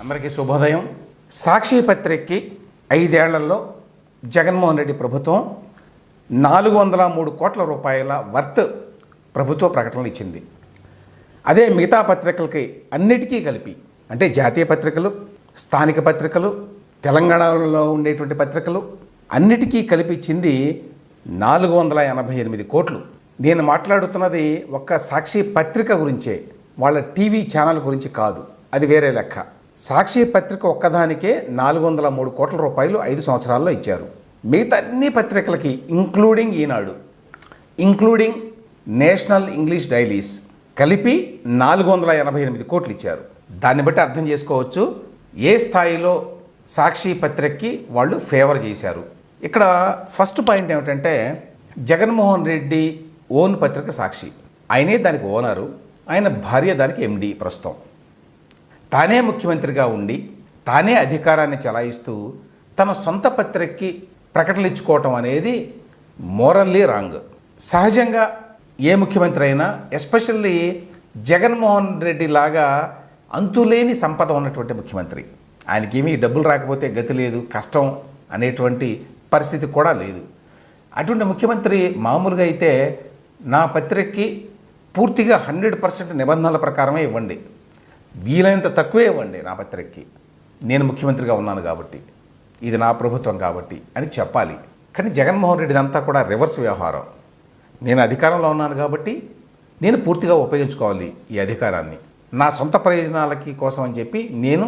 అందరికీ శుభోదయం. సాక్షి పత్రికకి ఐదేళ్ళలో జగన్మోహన్ రెడ్డి ప్రభుత్వం నాలుగు వందల మూడు కోట్ల రూపాయల వర్త్ ప్రభుత్వ ప్రకటనలు ఇచ్చింది. అదే మిగతా పత్రికలకి అన్నిటికీ కలిపి అంటే జాతీయ పత్రికలు స్థానిక పత్రికలు తెలంగాణలో ఉండేటువంటి పత్రికలు అన్నిటికీ కలిపి ఇచ్చింది నాలుగు వందల ఎనభై ఎనిమిది కోట్లు. నేను మాట్లాడుతున్నది ఒక్క సాక్షి పత్రిక గురించే వాళ్ళ టీవీ ఛానల్ గురించి కాదు. అది వేరే లెక్క. సాక్షి పత్రిక ఒక్కదానికే నాలుగు వందల మూడు కోట్ల రూపాయలు ఐదు సంవత్సరాల్లో ఇచ్చారు. మిగతా అన్ని పత్రికలకి including Eenadu. Including national English dailies కలిపి నాలుగు వందల ఎనభై ఎనిమిది కోట్లు ఇచ్చారు. దాన్ని బట్టి అర్థం చేసుకోవచ్చు ఏ స్థాయిలో సాక్షి పత్రికకి వాళ్ళు ఫేవర్ చేశారు. ఇక్కడ ఫస్ట్ పాయింట్ ఏమిటంటే జగన్మోహన్ రెడ్డి ఓన్ పత్రిక సాక్షి. ఆయనే దానికి ఓనరు. ఆయన భార్య దానికి ఎండి ప్రస్తుతం. తానే ముఖ్యమంత్రిగా ఉండి తానే అధికారాన్ని చలాయిస్తూ తన సొంత పత్రికకి ప్రకటనలు ఇచ్చుకోవటం అనేది మోరల్లీ రాంగ్. సహజంగా ఏ ముఖ్యమంత్రి అయినా ఎస్పెషల్లీ జగన్మోహన్ రెడ్డి లాగా అంతులేని సంపద ఉన్నటువంటి ముఖ్యమంత్రి. ఆయనకేమీ డబ్బులు రాకపోతే గతి లేదు కష్టం అనేటువంటి పరిస్థితి కూడా లేదు. అటువంటి ముఖ్యమంత్రి మామూలుగా అయితే నా పత్రికకి పూర్తిగా హండ్రెడ్ పర్సెంట్ నిబంధనల ప్రకారమే ఇవ్వండి. వీలైనంత తక్కువే ఇవ్వండి నా పత్రికకి. నేను ముఖ్యమంత్రిగా ఉన్నాను కాబట్టి. ఇది నా ప్రభుత్వం కాబట్టి అని చెప్పాలి. కానీ జగన్మోహన్ రెడ్డి అంతా కూడా రివర్స్ వ్యవహారం. నేను అధికారంలో ఉన్నాను కాబట్టి నేను పూర్తిగా ఉపయోగించుకోవాలి ఈ అధికారాన్ని. నా సొంత ప్రయోజనాలకి కోసం అని చెప్పి నేను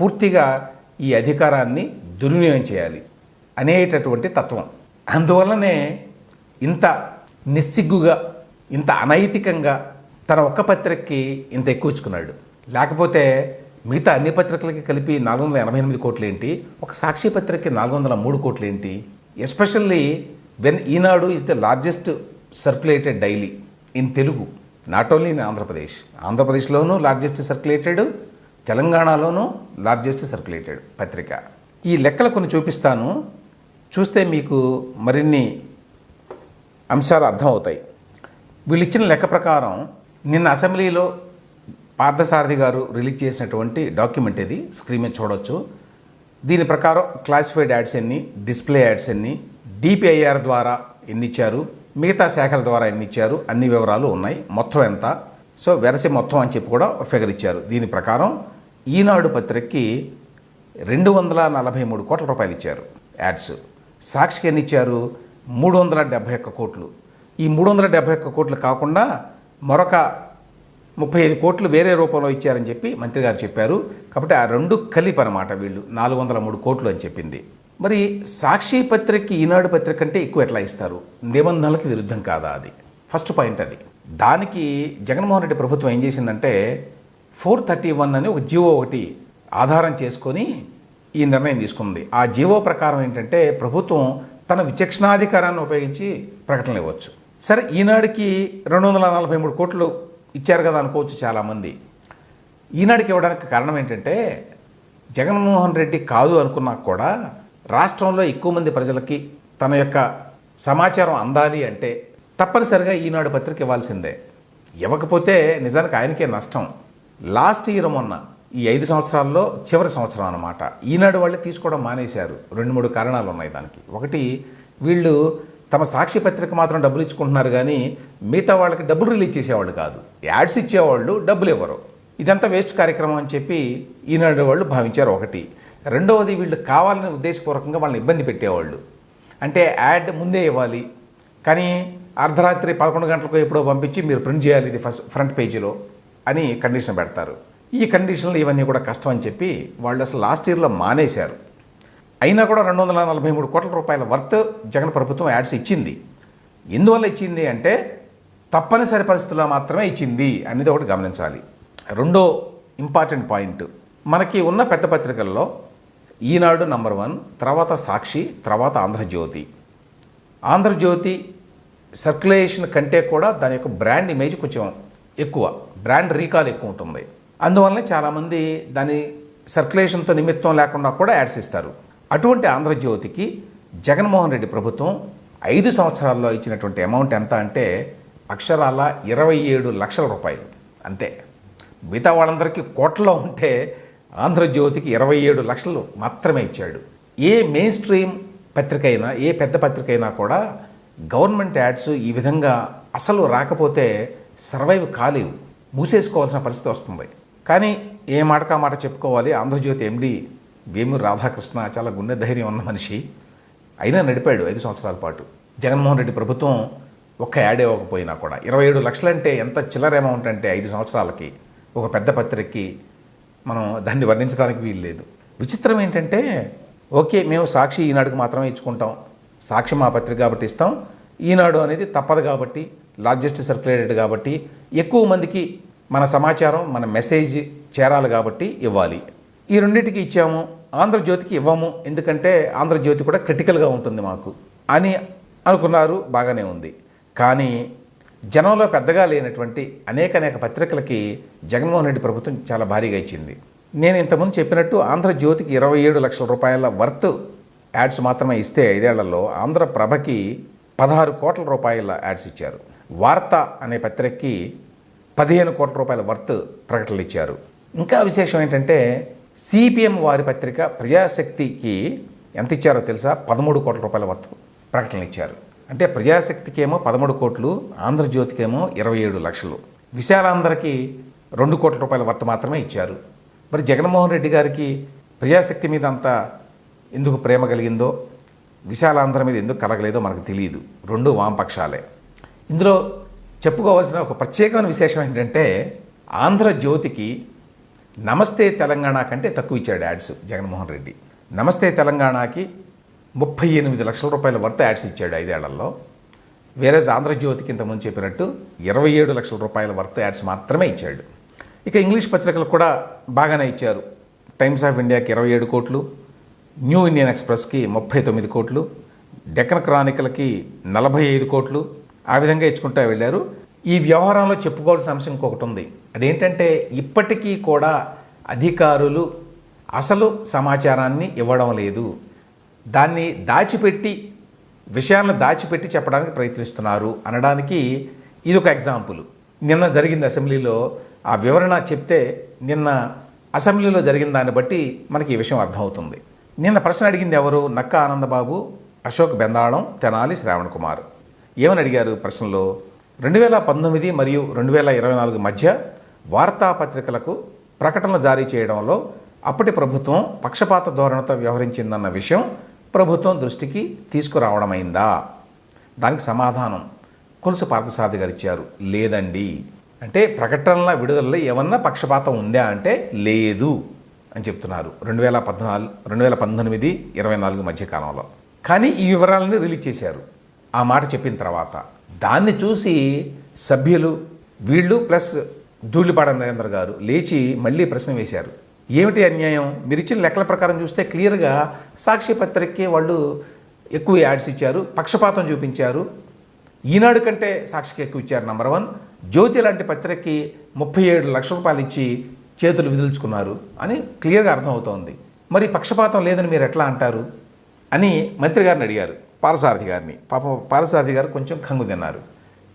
పూర్తిగా ఈ అధికారాన్ని దుర్వినియోగం చేయాలి అనేటటువంటి తత్వం. అందువల్లనే ఇంత నిస్సిగ్గుగా ఇంత అనైతికంగా తన ఒక్క పత్రికకి ఇంత ఎక్కువచ్చుకున్నాడు లేకపోతే మిగతా అన్ని పత్రికలకి కలిపి నాలుగు వందల ఎనభై ఎనిమిది కోట్లు ఏంటి ఒక సాక్షి పత్రికకి నాలుగు వందల మూడు కోట్లు ఏంటి especially when Eenadu is the largest circulated daily in Telugu not only in Andhra Pradesh. ఆంధ్రప్రదేశ్లోనూ largest circulated తెలంగాణలోనూ లార్జెస్ట్ సర్క్యులేటెడ్ పత్రిక. ఈ లెక్కలు కొన్ని చూపిస్తాను. చూస్తే మీకు మరిన్ని అంశాలు అర్థమవుతాయి. వీళ్ళు ఇచ్చిన లెక్క ప్రకారం నిన్న అసెంబ్లీలో పార్థసారథి గారు రిలీజ్ చేసినటువంటి డాక్యుమెంట్ ఇది స్క్రీన్ మీద చూడొచ్చు. దీని ప్రకారం క్లాసిఫైడ్ యాడ్స్ ఎన్ని డిస్ప్లే యాడ్స్ ఎన్ని డిపిఐఆర్ ద్వారా ఎన్ని ఇచ్చారు మిగతా శాఖల ద్వారా ఎన్ని ఇచ్చారు అన్ని వివరాలు ఉన్నాయి. మొత్తం ఎంత? సో వెరసి మొత్తం అని చెప్పి కూడా ఫిగర్ ఇచ్చారు. దీని ప్రకారం ఈనాడు పత్రికకి రెండు వందల నలభై మూడు కోట్ల రూపాయలు ఇచ్చారు యాడ్స్. సాక్షికి ఎన్ని ఇచ్చారు మూడు వందల డెబ్భై ఒక్క కోట్లు. ఈ మూడు వందల డెబ్భై ఒక్క కోట్లు కాకుండా మరొక ముప్పై ఐదు కోట్లు వేరే రూపంలో ఇచ్చారని చెప్పి మంత్రి గారు చెప్పారు. కాబట్టి ఆ రెండు కలిపి అనమాట వీళ్ళు. నాలుగు వందల మూడు కోట్లు అని చెప్పింది. మరి సాక్షి పత్రికకి ఈనాడు పత్రిక కంటే ఎక్కువ ఎట్లా ఇస్తారు? నిబంధనలకు విరుద్ధం కాదా అది? ఫస్ట్ పాయింట్ అది. దానికి జగన్మోహన్ రెడ్డి ప్రభుత్వం ఏం చేసిందంటే ఫోర్ థర్టీ వన్ అని ఒక జీవో ఒకటి ఆధారం చేసుకొని ఈ నిర్ణయం తీసుకుంది. ఆ జీవో ప్రకారం ఏంటంటే ప్రభుత్వం తన విచక్షణాధికారాన్ని ఉపయోగించి ప్రకటనలు ఇవ్వచ్చు. సరే ఈనాడుకి రెండు వందల నలభై మూడు కోట్లు ఇచ్చారు కదా అనుకోవచ్చు చాలామంది. ఈనాడుకి ఇవ్వడానికి కారణం ఏంటంటే జగన్మోహన్ రెడ్డి కాదు అనుకున్నా కూడా రాష్ట్రంలో ఎక్కువ మంది ప్రజలకి తన యొక్క సమాచారం అందాలి అంటే తప్పనిసరిగా ఈనాడు పత్రిక ఇవ్వాల్సిందే. ఇవ్వకపోతే నిజానికి ఆయనకే నష్టం. లాస్ట్ ఇయర్ మొన్న ఈ ఐదు సంవత్సరాల్లో చివరి సంవత్సరం అన్నమాట. ఈనాడు వాళ్ళే తీసుకోవడం మానేశారు. రెండు మూడు కారణాలు ఉన్నాయి దానికి. ఒకటి వీళ్ళు తమ సాక్షి పత్రిక మాత్రం డబ్బులు ఇచ్చుకుంటున్నారు కానీ మిగతా వాళ్ళకి డబ్బులు రిలీజ్ చేసేవాళ్ళు కాదు. యాడ్స్ ఇచ్చేవాళ్ళు డబ్బులు ఇవ్వరు. ఇదంతా వేస్ట్ కార్యక్రమం అని చెప్పి ఈనాడు వాళ్ళు భావించారు ఒకటి. రెండవది వీళ్ళు కావాలని ఉద్దేశపూర్వకంగా వాళ్ళని ఇబ్బంది పెట్టేవాళ్ళు. అంటే యాడ్ ముందే ఇవ్వాలి. కానీ అర్ధరాత్రి పదకొండు గంటలకు ఎప్పుడో పంపించి మీరు ప్రింట్ చేయాలి ఇది ఫస్ట్ ఫ్రంట్ పేజీలో అని కండిషన్ పెడతారు. ఈ కండిషన్లు ఇవన్నీ కూడా కష్టం అని చెప్పి వాళ్ళు అసలు లాస్ట్ ఇయర్లో మానేశారు. అయినా కూడా రెండు వందల నలభై మూడు కోట్ల రూపాయల వర్త్ జగన్ ప్రభుత్వం యాడ్స్ ఇచ్చింది. ఎందువల్ల ఇచ్చింది అంటే తప్పనిసరి పరిస్థితుల్లో మాత్రమే ఇచ్చింది అనేది ఒకటి గమనించాలి. రెండో ఇంపార్టెంట్ పాయింట్ మనకి ఉన్న పెద్ద పత్రికల్లో ఈనాడు నంబర్ వన్ తర్వాత సాక్షి తర్వాత ఆంధ్రజ్యోతి. ఆంధ్రజ్యోతి సర్క్యులేషన్ కంటే కూడా దాని యొక్క బ్రాండ్ ఇమేజ్ కొంచెం ఎక్కువ బ్రాండ్ రీకాల్ ఎక్కువ ఉంటుంది. అందువల్లనే చాలామంది దాని సర్క్యులేషన్తో నిమిత్తం లేకుండా కూడా యాడ్స్ ఇస్తారు. అటువంటి ఆంధ్రజ్యోతికి జగన్మోహన్ రెడ్డి ప్రభుత్వం ఐదు సంవత్సరాల్లో ఇచ్చినటువంటి అమౌంట్ ఎంత అంటే అక్షరాల ఇరవై ఏడు లక్షల రూపాయలు. అంతే. మిగతా వాళ్ళందరికీ కోట్లలో ఉంటే ఆంధ్రజ్యోతికి ఇరవై ఏడు లక్షలు మాత్రమే ఇచ్చాడు. ఏ మెయిన్ స్ట్రీమ్ పత్రిక అయినా ఏ పెద్ద పత్రిక అయినా కూడా గవర్నమెంట్ యాడ్స్ ఈ విధంగా అసలు రాకపోతే సర్వైవ్ కాలేవు. మూసేసుకోవాల్సిన పరిస్థితి వస్తుంది. కానీ ఏ మాటకా మాట చెప్పుకోవాలి? ఆంధ్రజ్యోతి ఎండి వేమూరి రాధాకృష్ణ చాలా గుండె ధైర్యం ఉన్న మనిషి. అయినా నడిపాడు ఐదు సంవత్సరాల పాటు. జగన్మోహన్ రెడ్డి ప్రభుత్వం ఒక్క యాడ్ ఇవ్వకపోయినా కూడా. ఇరవై ఏడు లక్షలంటే ఎంత చిల్లర అమౌంట్ అంటే ఐదు సంవత్సరాలకి ఒక పెద్ద పత్రికకి మనం దాన్ని వర్ణించడానికి వీలు లేదు. విచిత్రం ఏంటంటే ఓకే మేము సాక్షి ఈనాడుకి మాత్రమే ఇచ్చుకుంటాం. సాక్షి మా పత్రిక కాబట్టి ఇస్తాం. ఈనాడు అనేది తప్పదు కాబట్టి లార్జెస్ట్ సర్క్యులేటెడ్ కాబట్టి ఎక్కువ మందికి మన సమాచారం మన మెసేజ్ చేరాలి కాబట్టి ఇవ్వాలి. ఈ రెండింటికి ఇచ్చాము ఆంధ్రజ్యోతికి ఇవ్వము. ఎందుకంటే ఆంధ్రజ్యోతి కూడా క్రిటికల్గా ఉంటుంది మాకు అని అనుకున్నారు బాగానే ఉంది. కానీ జనంలో పెద్దగా లేనటువంటి అనేక అనేక పత్రికలకి జగన్మోహన్ రెడ్డి ప్రభుత్వం చాలా భారీగా ఇచ్చింది. నేను ఇంతకుముందు చెప్పినట్టు ఆంధ్రజ్యోతికి ఇరవై ఏడు లక్షల రూపాయల వర్త్ యాడ్స్ మాత్రమే ఇస్తే ఐదేళ్ళలో ఆంధ్రప్రభకి పదహారు కోట్ల రూపాయల యాడ్స్ ఇచ్చారు. వార్త అనే పత్రికకి పదిహేను కోట్ల రూపాయల వర్త్ ప్రకటనలు ఇచ్చారు. ఇంకా విశేషం ఏంటంటే సిపిఎం వారి పత్రిక ప్రజాశక్తికి ఎంత ఇచ్చారో తెలుసా? పదమూడు కోట్ల రూపాయల వర్త్ ప్రకటనలు ఇచ్చారు. అంటే ప్రజాశక్తికేమో పదమూడు కోట్లు ఆంధ్రజ్యోతికేమో ఇరవై ఏడు లక్షలు. విశాలాంధ్రకి రెండు కోట్ల రూపాయల వర్త మాత్రమే ఇచ్చారు. మరి జగన్మోహన్ రెడ్డి గారికి ప్రజాశక్తి మీద అంత ఎందుకు ప్రేమ కలిగిందో విశాలాంధ్ర మీద ఎందుకు కలగలేదో మనకు తెలియదు. రెండు వామపక్షాలే. ఇందులో చెప్పుకోవాల్సిన ఒక ప్రత్యేకమైన విశేషం ఏంటంటే ఆంధ్రజ్యోతికి నమస్తే తెలంగాణ కంటే తక్కువ ఇచ్చాడు యాడ్స్ జగన్మోహన్ రెడ్డి. నమస్తే తెలంగాణకి ముప్పై ఎనిమిది లక్షల రూపాయల వర్త యాడ్స్ ఇచ్చాడు ఐదేళ్ళలో. వేరే ఆంధ్రజ్యోతికి ఇంతకుముందు చెప్పినట్టు ఇరవై ఏడు లక్షల రూపాయల వర్త యాడ్స్ మాత్రమే ఇచ్చాడు. ఇక ఇంగ్లీష్ పత్రికలు కూడా బాగానే ఇచ్చారు. టైమ్స్ ఆఫ్ ఇండియాకి ఇరవై ఏడు కోట్లు న్యూ ఇండియన్ ఎక్స్ప్రెస్కి ముప్పై తొమ్మిది కోట్లు డెక్కన్ క్రానికల్కి నలభై ఐదు కోట్లు ఆ విధంగా ఇచ్చుకుంటూ వెళ్ళారు. ఈ వ్యవహారంలో చెప్పుకోవాల్సిన అంశం ఇంకొకటి ఉంది. అదేంటంటే ఇప్పటికీ కూడా అధికారులు అసలు సమాచారాన్ని ఇవ్వడం లేదు. దాన్ని దాచిపెట్టి విషయాలను దాచిపెట్టి చెప్పడానికి ప్రయత్నిస్తున్నారు అనడానికి ఇది ఒక ఎగ్జాంపుల్. నిన్న జరిగింది అసెంబ్లీలో ఆ వివరణ చెప్తే నిన్న అసెంబ్లీలో జరిగిన దాన్ని బట్టి మనకి ఈ విషయం అర్థమవుతుంది. నిన్న ప్రశ్న అడిగింది ఎవరు? నక్క ఆనందబాబు అశోక్ బెందాళం తెనాలి శ్రావణ్ కుమార్. ఏమని అడిగారు ప్రశ్నలో? రెండు వేల పంతొమ్మిది మరియు రెండు వేల ఇరవై నాలుగు మధ్య వార్తాపత్రికలకు ప్రకటనలు జారీ చేయడంలో అప్పటి ప్రభుత్వం పక్షపాత ధోరణితో వ్యవహరించిందన్న విషయం ప్రభుత్వం దృష్టికి తీసుకురావడమైందా? దానికి సమాధానం కొలుసు పార్థసాది గారు ఇచ్చారు. లేదండి. అంటే ప్రకటనల విడుదలలో ఏమన్నా పక్షపాతం ఉందా అంటే లేదు అని చెప్తున్నారు. రెండు వేల పద్నాలుగు రెండు వేల పంతొమ్మిది ఇరవై నాలుగు మధ్య కాలంలో. కానీ ఈ వివరాలని రిలీజ్ చేశారు. ఆ మాట చెప్పిన తర్వాత దాన్ని చూసి సభ్యులు వీళ్ళు ప్లస్ ధూళిపాడ నరేంద్ర గారు లేచి మళ్ళీ ప్రశ్న వేశారు. ఏమిటి అన్యాయం? మీరు ఇచ్చిన లెక్కల ప్రకారం చూస్తే క్లియర్గా సాక్షి పత్రికకి వాళ్ళు ఎక్కువ యాడ్స్ ఇచ్చారు పక్షపాతం చూపించారు. ఈనాడు కంటే సాక్షికి ఎక్కువ ఇచ్చారు నంబర్ వన్. జ్యోతి లాంటి పత్రికకి ముప్పై ఏడు లక్షల రూపాయలు ఇచ్చి చేతులు విదిల్చుకున్నారు అని క్లియర్గా అర్థమవుతోంది. మరి పక్షపాతం లేదని మీరు ఎట్లా అంటారు? అని మంత్రి గారిని అడిగారు పారసారథి గారిని. పాప పారసారథి గారు కొంచెం కంగు తిన్నారు.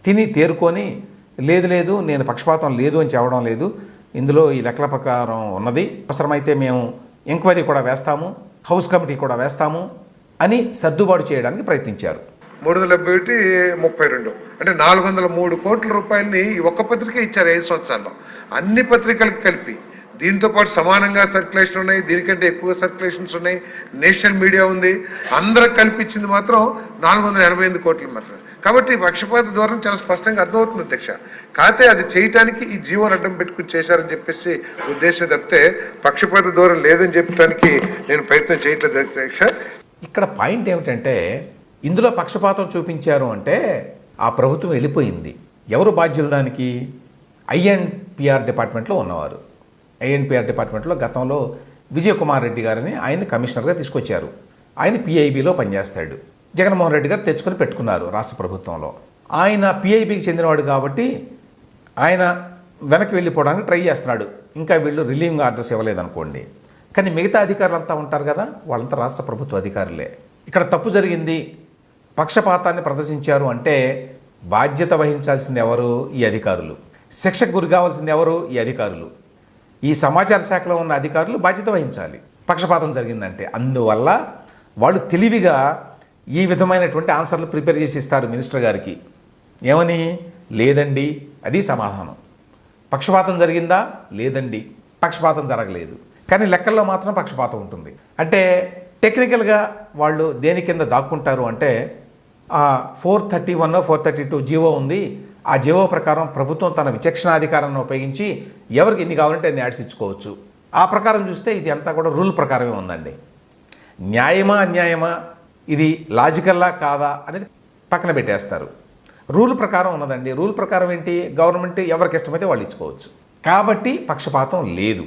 తిని తేరుకొని లేదు లేదు నేను పక్షపాతం లేదు అని చెప్పడం లేదు. ఇందులో ఈ లెక్కల ప్రకారం ఉన్నది. అవసరమైతే మేము ఎంక్వైరీ కూడా వేస్తాము హౌస్ కమిటీ కూడా వేస్తాము అని సర్దుబాటు చేయడానికి ప్రయత్నించారు. మూడు వందల డెబ్బై ఒకటి ముప్పై రెండు. అంటే నాలుగు వందల మూడు కోట్ల రూపాయలని ఈ ఒక్క పత్రిక ఇచ్చారు ఐదు సంవత్సరాల్లో? అన్ని పత్రికలకు కలిపి. దీంతో పాటు సమానంగా సర్క్యులేషన్ ఉన్నాయి దీనికంటే ఎక్కువ సర్క్యులేషన్స్ ఉన్నాయి. నేషనల్ మీడియా ఉంది. అందరికి కల్పించింది మాత్రం నాలుగు వందల ఎనభై ఎనిమిది కోట్లు మాత్రమే. కాబట్టి ఈ పక్షపాత ధోరణి చాలా స్పష్టంగా అర్థమవుతుంది అధ్యక్ష. కాకపోతే అది చేయటానికి ఈ జీవోని అడ్డం పెట్టుకుని చేశారని చెప్పేసి ఉద్దేశం తప్పితే పక్షపాత ధోరణి లేదని చెప్పడానికి నేను ప్రయత్నం చేయట్లేదు అధ్యక్ష. ఇక్కడ పాయింట్ ఏమిటంటే ఇందులో పక్షపాతం చూపించారు అంటే ఆ ప్రభుత్వం వెళ్ళిపోయింది. ఎవరు బాధ్యులు దానికి? ఐఎన్పిఆర్ డిపార్ట్మెంట్లో ఉన్నవారు. ఐఎన్పిఆర్ డిపార్ట్మెంట్లో గతంలో విజయకుమార్ రెడ్డి గారిని ఆయన కమిషనర్గా తీసుకొచ్చారు. ఆయన పిఐబిలో పనిచేస్తాడు. జగన్మోహన్ రెడ్డి గారు తెచ్చుకొని పెట్టుకున్నారు రాష్ట్ర ప్రభుత్వంలో. ఆయన పిఐబికి చెందినవాడు కాబట్టి ఆయన వెనక్కి వెళ్ళిపోవడానికి ట్రై చేస్తున్నాడు. ఇంకా వీళ్ళు రిలీవింగ్ ఆర్డర్స్ ఇవ్వలేదనుకోండి. కానీ మిగతా అధికారులంతా ఉంటారు కదా వాళ్ళంతా రాష్ట్ర ప్రభుత్వ అధికారులే. ఇక్కడ తప్పు జరిగింది. పక్షపాతాన్ని ప్రదర్శించారు అంటే బాధ్యత వహించాల్సింది ఎవరు? ఈ అధికారులు. శిక్షకు గురి కావాల్సింది ఎవరు? ఈ అధికారులు. ఈ సమాచార శాఖలో ఉన్న అధికారులు బాధ్యత వహించాలి. పక్షపాతం జరిగిందంటే. అందువల్ల వాళ్ళు తెలివిగా ఈ విధమైనటువంటి ఆన్సర్లు ప్రిపేర్ చేసి ఇస్తారు మినిస్టర్ గారికి. ఏమని? లేదండి. అది సమాధానం. పక్షపాతం జరిగిందా? లేదండి. పక్షపాతం జరగలేదు. కానీ లెక్కల్లో మాత్రం పక్షపాతం ఉంటుంది. అంటే టెక్నికల్గా వాళ్ళు దేని కింద దాక్కుంటారు అంటే four thirty one four thirty two GO ఉంది. ఆ జీవో ప్రకారం ప్రభుత్వం తన విచక్షణాధికారాన్ని ఉపయోగించి ఎవరికి ఎన్ని కావాలంటే అన్ని యాడ్స్ ఇచ్చుకోవచ్చు. ఆ ప్రకారం చూస్తే ఇది అంతా కూడా రూల్ ప్రకారమే ఉందండి. న్యాయమా అన్యాయమా ఇది లాజికల్లా కాదా అనేది పక్కన పెట్టేస్తారు. రూల్ ప్రకారం ఉన్నదండి. రూల్ ప్రకారం ఏంటి? గవర్నమెంట్ ఎవరికి ఇష్టమైతే వాళ్ళు ఇచ్చుకోవచ్చు. కాబట్టి పక్షపాతం లేదు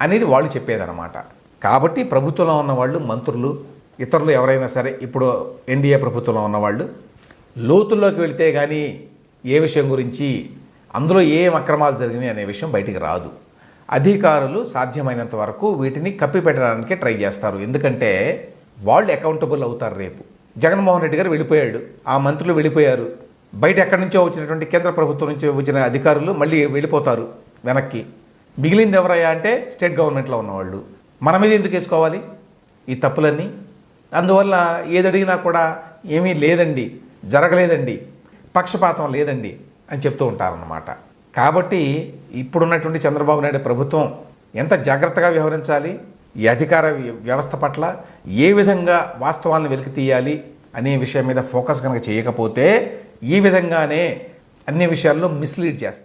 అనేది వాళ్ళు చెప్పేదన్నమాట. కాబట్టి ప్రభుత్వంలో ఉన్న వాళ్ళు మంత్రులు ఇతరులు ఎవరైనా సరే ఇప్పుడు ఎన్డీఏ ప్రభుత్వంలో ఉన్నవాళ్ళు లోతుల్లోకి వెళితే కానీ ఏ విషయం గురించి అందులో ఏం అక్రమాలు జరిగినాయి అనే విషయం బయటికి రాదు. అధికారులు సాధ్యమైనంత వరకు వీటిని కప్పిపెట్టడానికి ట్రై చేస్తారు. ఎందుకంటే వాళ్ళు అకౌంటబుల్ అవుతారు రేపు. జగన్మోహన్ రెడ్డి గారు వెళ్ళిపోయాడు. ఆ మంత్రులు వెళ్ళిపోయారు. బయట ఎక్కడి నుంచో వచ్చినటువంటి కేంద్ర ప్రభుత్వం నుంచి వచ్చిన అధికారులు మళ్ళీ వెళ్ళిపోతారు వెనక్కి. మిగిలింది ఎవరయ్యా అంటే స్టేట్ గవర్నమెంట్లో ఉన్నవాళ్ళు. మన మీద ఎందుకు వేసుకోవాలి? ఈ తప్పులన్నీ. అందువల్ల ఏది అడిగినా కూడా ఏమీ లేదండి. జరగలేదండి. పక్షపాతం లేదండి అని చెప్తూ ఉంటారన్నమాట. కాబట్టి ఇప్పుడున్నటువంటి చంద్రబాబు నాయుడు ప్రభుత్వం ఎంత జాగ్రత్తగా వ్యవహరించాలి? ఈ అధికార వ్య- వ్యవస్థ పట్ల ఏ విధంగా వాస్తవాలను వెలికి తీయాలి అనే విషయం మీద ఫోకస్ కనుక చేయకపోతే ఈ విధంగానే అన్ని విషయాల్లో మిస్లీడ్ చేస్తారు.